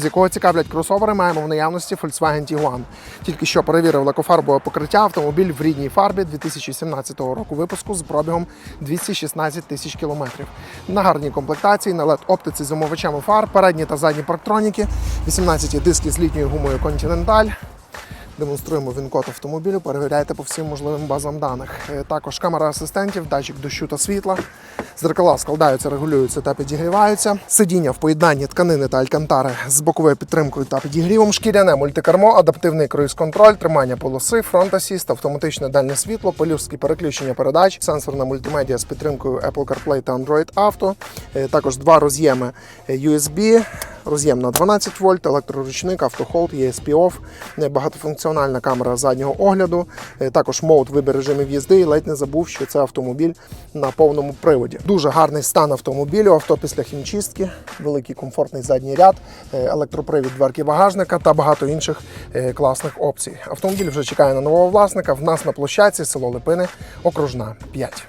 З якого цікавлять кросовери, маємо в наявності Volkswagen Tiguan. Тільки що перевірив лакофарбове покриття автомобіль в рідній фарбі 2017 року випуску з пробігом 216 тисяч кілометрів. На гарній комплектації, на LED оптиці з омовичами фар, передні та задні парктроніки, 18 диски з літньою гумою Continental. Демонструємо він-код автомобілю, перевіряйте по всім можливим базам даних. Е, Також камера асистентів, датчик дощу та світла. Зеркала складаються, регулюються та підігріваються. Сидіння в поєднанні тканини та алькантари з боковою підтримкою та підігрівом. Шкіряне мультикармо, адаптивний круїз-контроль, тримання полоси, фронт-асіст, автоматичне дальне світло, пелюстки переключення передач, сенсорна мультимедіа з підтримкою Apple CarPlay та Android Auto. Е, Також два роз'єми е, USB, роз'єм на 12 вольт, електроручник, автохолд, ESP OFF, е, багатофункціональна камера заднього огляду, е, також мод вибір режимів їзди і ледь не забув, що це автомобіль на повному приводі. Дуже гарний стан автомобілю, авто після хімчистки, великий комфортний задній ряд, е, електропривід дверки багажника та багато інших класних опцій. Автомобіль вже чекає на нового власника. В нас на площадці село Липини, окружна 5.